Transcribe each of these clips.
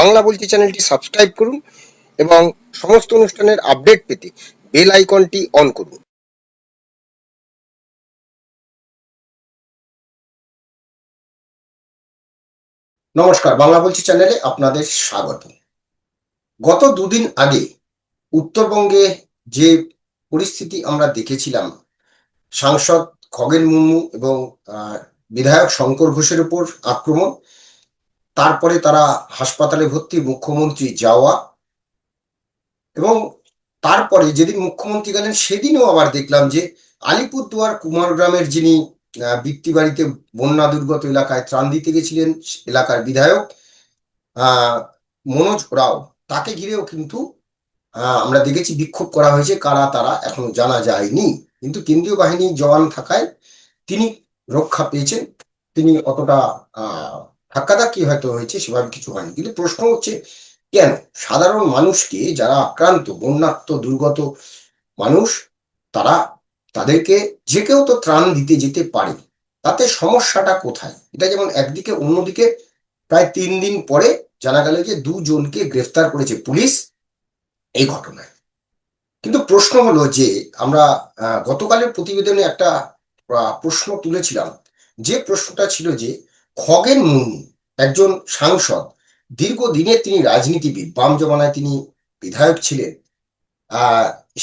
বাংলা বলছি চ্যানেলটি সাবস্ক্রাইব করুন এবং সমস্ত অনুষ্ঠানের আপডেট পেতে বেল আইকনটি অন করুন। নমস্কার, বাংলা বলছি চ্যানেলে আপনাদের স্বাগত। গত দুদিন আগে উত্তরবঙ্গে যে পরিস্থিতি আমরা দেখেছিলাম, সাংসদ খগেন মুর্মু এবং বিধায়ক শঙ্কর ঘোষের উপর আক্রমণ তারপরে তারা হাসপাতালে ভর্তি মুখ্যমন্ত্রী যাওয়া এবং তারপরে যেদিন মুখ্যমন্ত্রী গেলেন, সেদিনও আবার দেখলাম যে আলিপুরদুয়ার কুমারগ্রামের যিনি বৃত্তি বাড়িতে বন্যা দুর্গত এলাকায় ত্রাণ দিতে গেছিলেন এলাকার বিধায়ক মনোজ রাও, তাকে ঘিরেও কিন্তু আমরা দেখেছি বিক্ষোভ করা হয়েছে, কারা তারা এখনও জানা যায়নি। কিন্তু কেন্দ্রীয় বাহিনী জওয়ান থাকায় তিনি রক্ষা পেয়েছেন, তিনি অতটা ধাক্কাধাক্কি হয়তো হয়েছে, সেভাবে কিছু হয়নি। কিন্তু প্রশ্ন হচ্ছে, কেন? সাধারণ মানুষকে যারা আক্রান্ত বন্যাত্ম দুর্গত মানুষ, তারা তাদেরকে যে কেউ তো ত্রাণ দিতে যেতে পারে, তাতে সমস্যাটা কোথায়? এটা যেমন একদিকে, অন্যদিকে প্রায় তিন দিন পরে জানা গেল যে দুজনকে গ্রেফতার করেছে পুলিশ এই ঘটনায়। কিন্তু প্রশ্ন হলো যে, আমরা গতকালের প্রতিবেদনে একটা প্রশ্ন তুলেছিলাম, যে প্রশ্নটা ছিল যে, খগেন মুর্মু একজন সাংসদ। দীর্ঘদিনে তিনি রাজনীতিবিদ, বাম জমানায় তিনি বিধায়ক ছিলেন।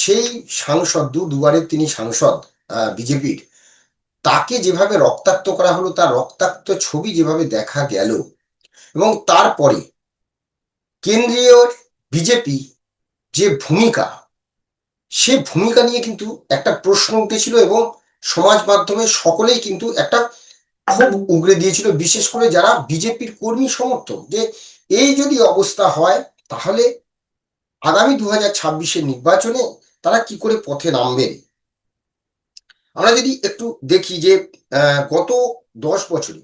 সেই সাংসদ দু, দুবারের তিনি সাংসদ বিজেপির। তাকে যেভাবে রক্তাক্ত করা হলো, তার রক্তাক্ত ছবি যেভাবে দেখা গেল, এবং তারপরে কেন্দ্রীয় বিজেপি যে ভূমিকা, সে ভূমিকা নিয়ে কিন্তু একটা প্রশ্ন উঠেছিল এবং সমাজ মাধ্যমে সকলেই কিন্তু একটা ক্ষোভ উগড়ে দিয়েছিল, বিশেষ করে যারা বিজেপির কর্মী সমর্থক, যে এই যদি অবস্থা হয়, তাহলে আগামী দু হাজার নির্বাচনে তারা কি করে পথে নামবেন আমরা যদি একটু দেখি যে গত দশ বছরে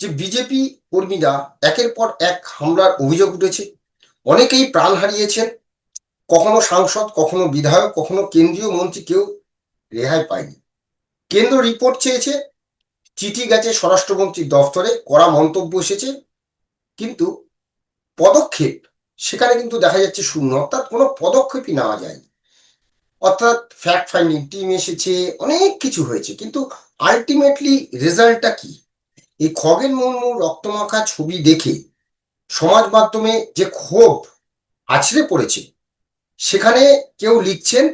যে বিজেপি কর্মীরা একের পর এক হামলার অভিযোগ উঠেছে, অনেকেই প্রাণ হারিয়েছেন, কখনো সাংসদ, কখনো বিধায়ক, কখনো কেন্দ্রীয় মন্ত্রী কেউ রেহাই পায়নি। কেন্দ্র রিপোর্ট চেয়েছে চিঠি গেছে স্বরাষ্ট্রমন্ত্রীর দফতরে, কড়া মন্তব্য এসেছে। কিন্তু পদক্ষেপ, সেখানে কিন্তু দেখা যাচ্ছে শূন্য, অর্থাৎ কোনো পদক্ষেপই নেওয়া যায়নি। অর্থাৎ ফ্যাক্ট ফাইন্ডিং টিম এসেছে, অনেক কিছু হয়েছে। কিন্তু আলটিমেটলি রেজাল্টটা কি? এই খগেন মুর্মু রক্তমাখা ছবি দেখে সমাজ মাধ্যমে যে ক্ষোভ আছড়ে পড়েছে, সেখানে কেউ লিখছেন,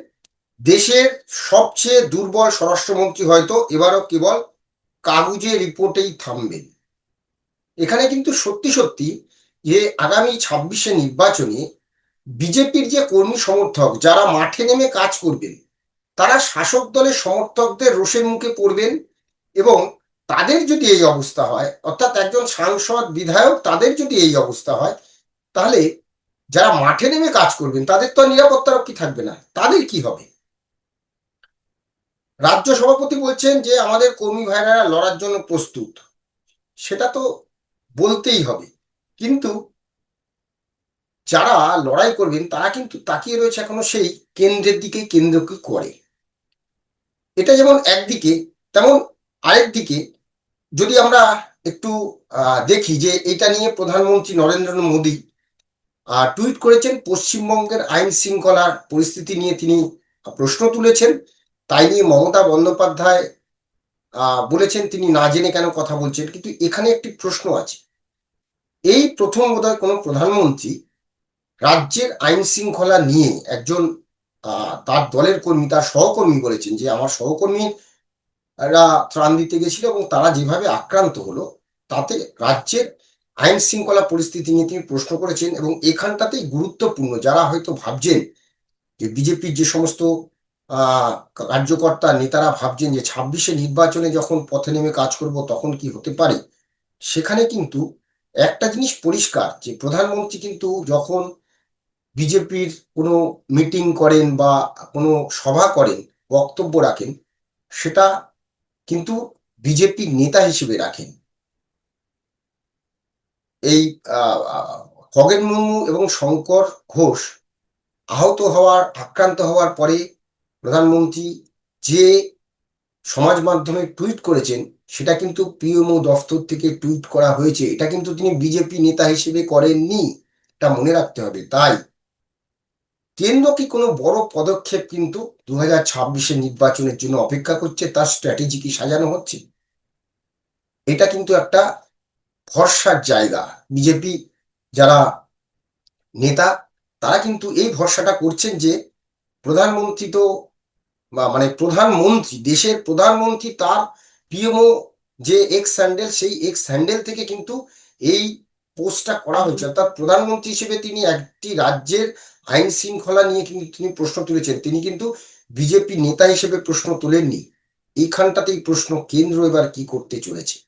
দেশের সবচেয়ে দুর্বল স্বরাষ্ট্রমন্ত্রী হয়তো এবারও কেবল কাগুজে রিপোর্টেই থামবেন এখানে কিন্তু সত্যি সত্যি যে আগামী ছাব্বিশে নির্বাচনে বিজেপির যে কর্মী সমর্থক যারা মাঠে নেমে কাজ করবেন, তারা শাসক দলের সমর্থকদের রোষের মুখে পড়বেন এবং তাদের যদি এই অবস্থা হয়, অর্থাৎ একজন সাংসদ, বিধায়ক তাদের যদি এই অবস্থা হয়, তাহলে যারা মাঠে নেমে কাজ করবেন, তাদের তো আর নিরাপত্তারক্ষী থাকবে না। তাদের কি হবে? রাজ্য সভাপতি বলছেন যে আমাদের কর্মী ভাইরা লড়ার জন্য প্রস্তুত। সেটা তো বলতেই হবে। কিন্তু যারা লড়াই করবেন, তারা কিন্তু তাকিয়ে রয়েছে এখনও সেই কেন্দ্রের দিকে কেন্দ্র কি করে। এটা যেমন একদিকে, তেমন আরেক দিকে যদি আমরা একটু দেখি যে এটা নিয়ে প্রধানমন্ত্রী নরেন্দ্র মোদী টুইট করেছেন, পশ্চিমবঙ্গের আইন শৃঙ্খলার পরিস্থিতি নিয়ে তিনি প্রশ্ন তুলেছেন। তাই নিয়ে মমতা বন্দ্যোপাধ্যায় বলেছেন তিনি না জেনে কেন কথা বলছেন, কিন্তু এখানে একটি প্রশ্ন আছে। এই প্রথম বোধহয় কোনো প্রধানমন্ত্রী রাজ্যের আইন শৃঙ্খলা নিয়ে একজন তার দলের কর্মী, তার সহকর্মী বলেছেন যে আমার সহকর্মীরা ত্রাণ দিতে গেছিল এবং তারা যেভাবে আক্রান্ত হলো, তাতে রাজ্যের আইন শৃঙ্খলা পরিস্থিতি নিয়ে তিনি প্রশ্ন করেছেন এবং এখানটাতেই গুরুত্বপূর্ণ, যারা হয়তো ভাবছেন যে বিজেপির যে সমস্ত কার্যকর্তা নেতারা ভাবছেন যে ছাব্বিশে নির্বাচনে যখন পথে নেমে কাজ করব তখন কি হতে পারে? সেখানে কিন্তু একটা জিনিস পরিষ্কার যে প্রধানমন্ত্রী কিন্তু যখন বিজেপির কোনো মিটিং করেন বা কোনো সভা করেন, বক্তব্য রাখেন, সেটা কিন্তু বিজেপির নেতা হিসেবে রাখেন। এই খগেন মুর্মু এবং শঙ্কর ঘোষ আহত হওয়ার, আক্রান্ত হওয়ার পরে প্রধানমন্ত্রী যে সমাজ মাধ্যমে টুইট করেছেন, সেটা কিন্তু পিএমও দফতর থেকে টুইট করা হয়েছে। এটা কিন্তু তিনি বিজেপি নেতা হিসেবে করেননি, এটা মনে রাখতে হবে। তাই কেন্দ্র কি কোনো বড় পদক্ষেপ কিন্তু দু হাজার ছাব্বিশের নির্বাচনের জন্য অপেক্ষা করছে, তার স্ট্র্যাটেজি কি সাজানো হচ্ছে? এটা কিন্তু একটা ভরসার জায়গা। বিজেপি যারা নেতা, তারা কিন্তু এই ভরসাটা করছেন যে প্রধানমন্ত্রী তো বা মানে প্রধানমন্ত্রী, দেশের প্রধানমন্ত্রী তার পিএমও যে এক্স হ্যান্ডেল সেই এক্স হ্যান্ডেল থেকে কিন্তু এই পোস্টটা করা হয়েছে। অর্থাৎ প্রধানমন্ত্রী হিসেবে তিনি একটি রাজ্যের আইন শৃঙ্খলা নিয়ে কিন্তু তিনি প্রশ্ন তুলেছেন। তিনি কিন্তু বিজেপি নেতা হিসেবে প্রশ্ন তোলেননি। এইখানটাতেই প্রশ্ন কেন্দ্র এবার কি করতে চলেছে?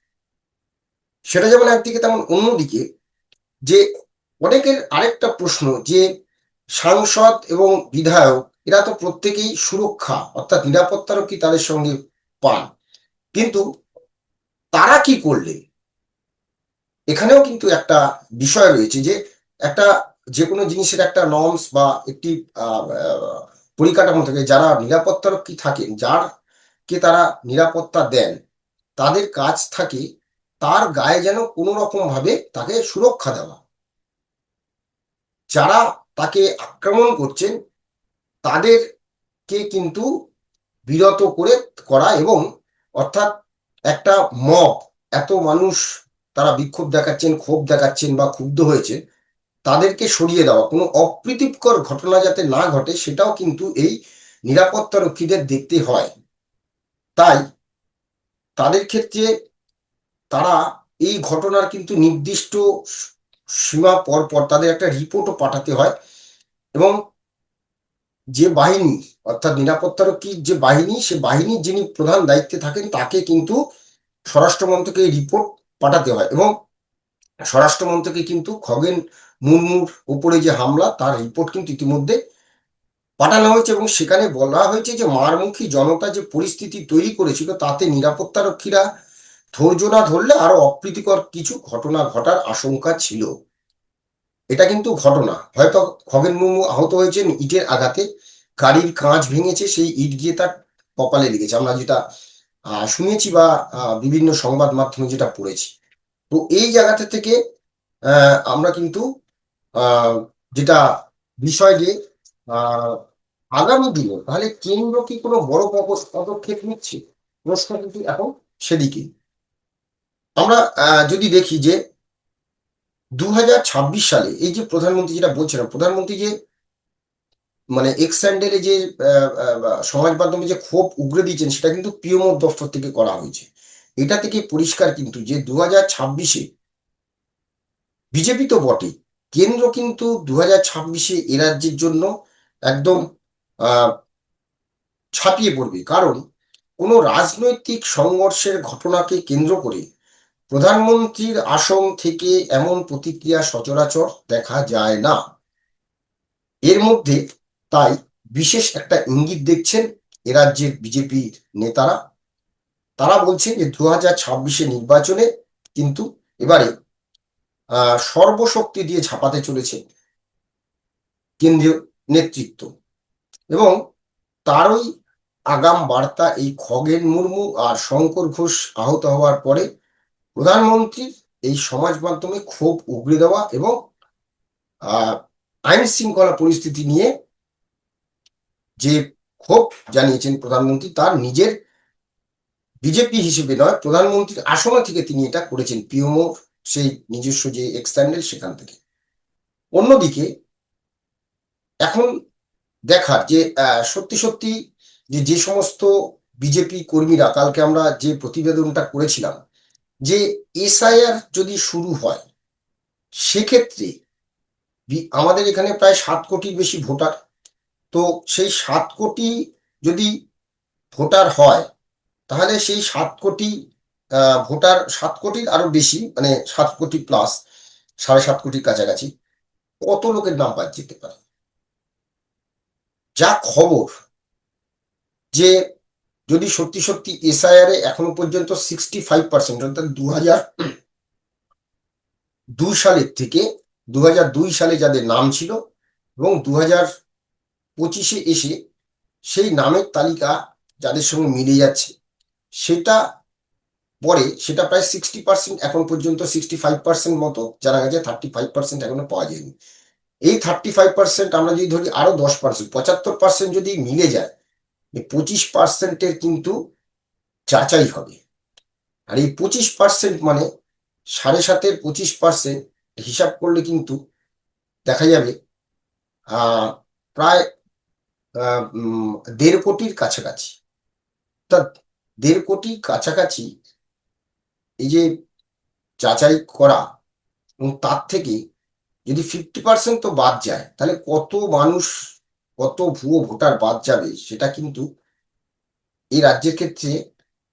সেটা যেমন একদিকে তেমন অন্যদিকে যে অনেকের আরেকটা প্রশ্ন যে সাংসদ এবং বিধায়ক এরা তো প্রত্যেকেই সুরক্ষা, অর্থাৎ নিরাপত্তারক্ষী তাদের সঙ্গে পান? কিন্তু তারা কি করলে এখানেও কিন্তু একটা বিষয় রয়েছে যে একটা যে কোনো জিনিসের একটা নর্মস বা একটি পরিকাঠামো থাকে যারা নিরাপত্তারক্ষী থাকেন, যার কে তারা নিরাপত্তা দেন, তাদের কাজ থাকে তার গায়ে যেন কোনো রকম ভাবে তাকে সুরক্ষা দেওয়া। যারা তাকে আক্রমণ করছেন তাদেরকে কিন্তু বিরত করে করা এবং অর্থাৎ একটা মব, এত মানুষ তারা বিক্ষোভ দেখাচ্ছেন, ক্ষোভ দেখাচ্ছেন বা ক্ষুব্ধ হয়েছে, তাদেরকে সরিয়ে দেওয়া, কোনো অপ্রীতিকর ঘটনা যাতে না ঘটে সেটাও কিন্তু এই নিরাপত্তা রক্ষীদের দেখতে হয়। তাই তাদের ক্ষেত্রে তারা এই ঘটনার কিন্তু নির্দিষ্ট সীমা পর পর তাদের একটা রিপোর্টও পাঠাতে হয় এবং যে বাহিনী, অর্থাৎ নিরাপত্তারক্ষীর যে বাহিনী, সে বাহিনীর যিনি প্রধান দায়িত্বে থাকেন, তাকে কিন্তু স্বরাষ্ট্র মন্ত্রকে রিপোর্ট পাঠাতে হয় এবং স্বরাষ্ট্র মন্ত্রকে কিন্তু খগেন মুর্মুর উপরে যে হামলা, তার রিপোর্ট কিন্তু ইতিমধ্যে পাঠানো হয়েছে এবং সেখানে বলা হয়েছে যে মারমুখী জনতা যে পরিস্থিতি তৈরি করেছিল, তাতে নিরাপত্তারক্ষীরা ধৈর্য না ধরলে আরও অপ্রীতিকর কিছু ঘটনা ঘটার আশঙ্কা ছিল। এটা কিন্তু ঘটনা। হয়তো খগেন মুর্মু আহত হয়েছেন, ইটের আঘাতে। গাড়ির কাঁচ ভেঙেছে, সেই ইট গিয়ে তার কপালে লেগেছে। আমরা যেটা শুনেছি বা বিভিন্ন সংবাদ মাধ্যমে যেটা পড়েছি। তো এই জায়গাটা থেকে আমরা কিন্তু যেটা বিষয় যে আগামী দিনে তাহলে কেন্দ্র কি কোনো বড় পদ- পদক্ষেপ নিচ্ছে? প্রশ্ন কিন্তু এখন সেদিকে। আমরা যদি দেখি যে দু হাজার ছাব্বিশ সালে এই যে প্রধানমন্ত্রী যেটা বলছিলাম, প্রধানমন্ত্রী যে মানে এক্স স্যান্ডেলে যে সমাজ মাধ্যমে যে ক্ষোভ উগরে দিয়েছেন, সেটা কিন্তু পিএমও দপ্তর থেকে করা হয়েছে। এটা থেকে পরিষ্কার কিন্তু যে দু হাজার ছাব্বিশে বিজেপি তো বটে, কেন্দ্র কিন্তু দু হাজার ছাব্বিশে এ রাজ্যের জন্য একদম ছাপিয়ে পড়বে। কারণ কোনো রাজনৈতিক সংঘর্ষের ঘটনাকে কেন্দ্র করে প্রধানমন্ত্রীর আসন থেকে এমন প্রতিক্রিয়া সচরাচর দেখা যায় না। এর মধ্যে তাই বিশেষ একটা ইঙ্গিত দেখছেন এ রাজ্যের বিজেপির নেতারা। তারা বলছেন যে দু হাজার ছাব্বিশে নির্বাচনে কিন্তু এবারে সর্বশক্তি দিয়ে ঝাঁপাতে চলেছে কেন্দ্রীয় নেতৃত্ব। এবং তারই আগাম বার্তা এই খগেন মুর্মু আর শঙ্কর ঘোষ আহত হওয়ার পরে প্রধানমন্ত্রীর এই সমাজ মাধ্যমে ক্ষোভ উগড়ে দেওয়া এবং আইন শৃঙ্খলা পরিস্থিতি নিয়ে যে ক্ষোভ জানিয়েছেন প্রধানমন্ত্রী, তার নিজের বিজেপি হিসেবে নয়, প্রধানমন্ত্রীর আসন থেকে তিনি এটা করেছেন। পিএমও সেই নিজস্ব যে এক্সট্যান্ডেল সেখান থেকে। অন্যদিকে, এখন দেখার যে সত্যি সত্যি যে যে সমস্ত বিজেপি কর্মীরা, কালকে আমরা যে প্রতিবেদনটা করেছিলাম যে এসআইআর যদি শুরু হয়, সেক্ষেত্রে আমাদের এখানে প্রায় সাত কোটির বেশি ভোটার। তো সেই সাত কোটি যদি ভোটার হয়, তাহলে সেই সাত কোটি ভোটার সাত কোটির আরও বেশি মানে সাত কোটি প্লাস, সাড়ে সাত কোটির কাছাকাছি, কত লোকের নাম বাদ যেতে পারে? যা খবর যে যদি সত্যি সত্যি এসআইআর এ এখনও পর্যন্ত সিক্সটি ফাইভ পার্সেন্ট অর্থাৎ দু হাজার দুই সালের থেকে দু দুই সালে যাদের নাম ছিল এবং দু হাজার পঁচিশে এসে সেই নামের তালিকা যাদের সঙ্গে মিলে যাচ্ছে, সেটা পরে সেটা প্রায় সিক্সটি পার্সেন্ট এখন পর্যন্ত সিক্সটি ফাইভ পার্সেন্ট মতো জানা গেছে থার্টি ফাইভ পার্সেন্ট এখনও পাওয়া যায়নি। এই থার্টি ফাইভ পার্সেন্ট আমরা যদি ধরি আরও দশ পার্সেন্ট পঁচাত্তর পার্সেন্ট যদি মিলে যায় পঁচিশ পার্সেন্টের কিন্তু যাচাই হবে। আর এই পঁচিশ পার্সেন্ট মানে সাড়ে সাতের পঁচিশ পার্সেন্ট হিসাব করলে কিন্তু দেখা যাবে প্রায় দেড় কোটির কাছাকাছি। তা দেড় কোটির কাছাকাছি এই যে যাচাই করা এবং তার থেকে যদি ফিফটি পার্সেন্ট তো বাদ যায়, তাহলে কত মানুষ কত ভুয়ো ভোটার বাদ যাবে, সেটা কিন্তু এই রাজ্যের ক্ষেত্রে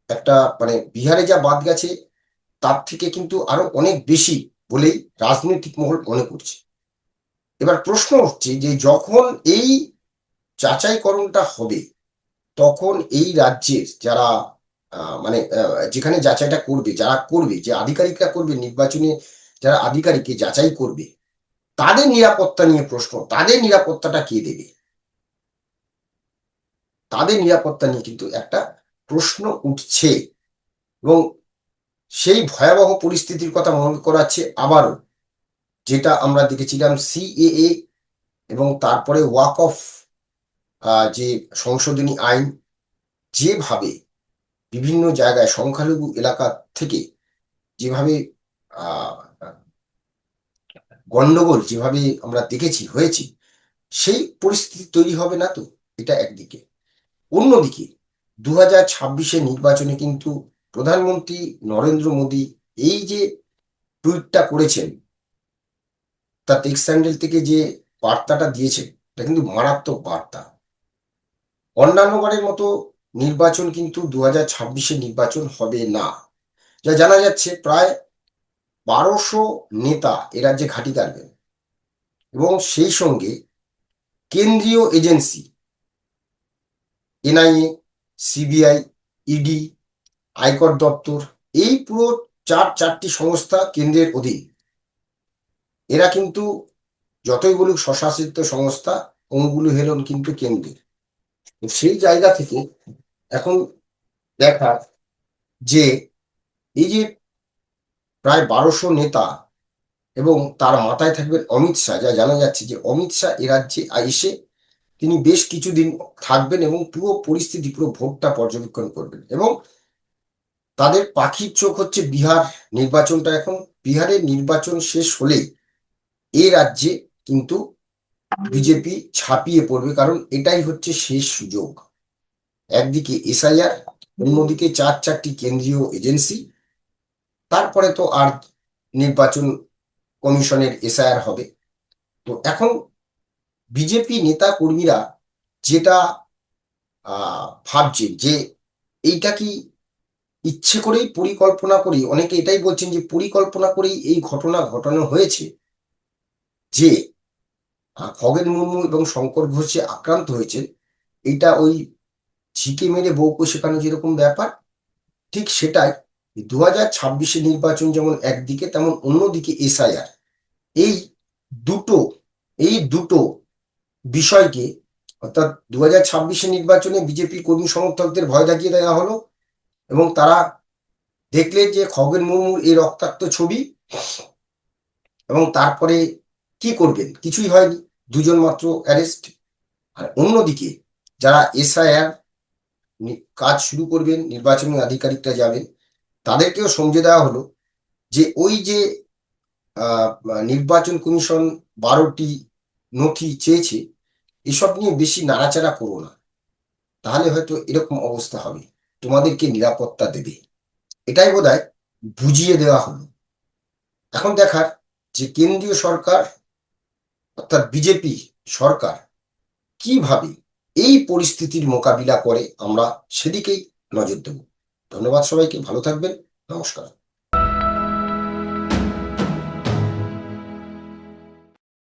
একটা মানে বিহারে যা বাদ গেছে, তার থেকে কিন্তু আরও অনেক বেশি বলেই রাজনৈতিক মহল মনে করছে। এবার প্রশ্ন হচ্ছে যে যখন এই যাচাইকরণটা হবে, তখন এই রাজ্যের যারা মানে যেখানে যাচাইটা করবে, যারা করবে, যে আধিকারিকরা করবে নির্বাচনে, যারা আধিকারিককে যাচাই করবে, তাদের নিরাপত্তা নিয়ে প্রশ্ন, তাদের নিরাপত্তাটা কে দেবে? তাদের নিরাপত্তা নিয়ে কিন্তু একটা প্রশ্ন উঠছে। এবং সেই ভয়াবহ পরিস্থিতির কথা মনে করাচ্ছে আবারও, যেটা আমরা দেখেছিলাম সিএএ এবং তারপরে ওয়াক অফ যে সংশোধনী আইন, যেভাবে বিভিন্ন জায়গায় সংখ্যালঘু এলাকা থেকে যেভাবে গন্ডগোল যেভাবে আমরা দেখেছি, হয়েছি, সেই পরিস্থিতি তৈরি হবে না তো? এটা একদিকে। অন্যদিকে দু হাজার ছাব্বিশের নির্বাচনে কিন্তু প্রধানমন্ত্রী নরেন্দ্র মোদী এই যে টুইটটা করেছেন তার টেক্স স্যান্ডেল থেকে যে বার্তাটা দিয়েছেন, এটা কিন্তু মারাত্মক বার্তা। অন্যান্যবারের মতো নির্বাচন কিন্তু দু হাজার ছাব্বিশে নির্বাচন হবে না। যা জানা যাচ্ছে প্রায় বারোশো নেতা এ রাজ্যে ঘাঁটি কাটবেন এবং সেই সঙ্গে কেন্দ্রীয় এজেন্সি এনআইএ সিবিআই, ইডি আয়কর দপ্তর, এই পুরো চার, চারটি সংস্থা কেন্দ্রের অধীন। এরা কিন্তু যতই বলুক স্বশাসিত সংস্থা ওগুলো হেলন কিন্তু কেন্দ্রের। সেই জায়গা থেকে এখন দেখা যে এই যে প্রায় বারোশো নেতা এবং তার মাথায় থাকবেন অমিত শাহ, যা জানা যাচ্ছে যে অমিত শাহ এ রাজ্যে এসে তিনি বেশ কিছুদিন থাকবেন এবং পুরো পরিস্থিতি, পুরো ভোটটা পর্যবেক্ষণ করবেন। এবং তাদের পাখির চোখ হচ্ছে বিহার নির্বাচনটা এখন। বিহারের নির্বাচন শেষ হলেই এ রাজ্যে কিন্তু বিজেপি ছাপিয়ে পড়বে, কারণ এটাই হচ্ছে শেষ সুযোগ। একদিকে এসআইআর, অন্যদিকে চার চারটি কেন্দ্রীয় এজেন্সি। তারপরে তো আর নির্বাচন কমিশনের এসআইআর হবে। তো এখন বিজেপি নেতা কর্মীরা যেটা আহ, ভাবছেন যে এইটা কি ইচ্ছে করেই পরিকল্পনা করেই অনেকে এটাই বলছেন যে পরিকল্পনা করেই এই ঘটনা ঘটানো হয়েছে যে খগেন মুর্মু এবং শঙ্কর ঘোষ আক্রান্ত হয়েছেন এটা ওই ঝিকে মেরে বউকে শেখানো যেরকম ব্যাপার ঠিক সেটাই। দু হাজার ছাব্বিশে নির্বাচন যেমন একদিকে তেমন অন্যদিকে এসআইআর। এই দুটো এই দুটো বিষয়কে, অর্থাৎ দু হাজার নির্বাচনে বিজেপি কর্মী সমর্থকদের ভয় দেখিয়ে দেওয়া হলো এবং তারা দেখলে যে খগেন মুর্মুর এই রক্তাক্ত ছবি এবং তারপরে কি করবেন? কিছুই হয়নি। দুজন মাত্র অ্যারেস্ট। আর অন্যদিকে যারা এসআইআর কাজ শুরু করবেন, নির্বাচনী আধিকারিকরা যাবেন, তাদেরকেও সমঝে দেওয়া হলো যে ওই যে নির্বাচন কমিশন বারোটি নথি চেয়েছে, এসব নিয়ে বেশি নাড়াচাড়া করো না। তাহলে হয়তো এরকম অবস্থা হবে। তোমাদেরকে নিরাপত্তা দেবে। এটাই বোধহয় বুঝিয়ে দেওয়া হলো। এখন দেখার যে কেন্দ্রীয় সরকার অর্থাৎ বিজেপি সরকার কীভাবে এই পরিস্থিতির মোকাবিলা করে, আমরা সেদিকেই নজর দেব। ধন্যবাদ সবাইকে, ভালো থাকবেন। নমস্কার।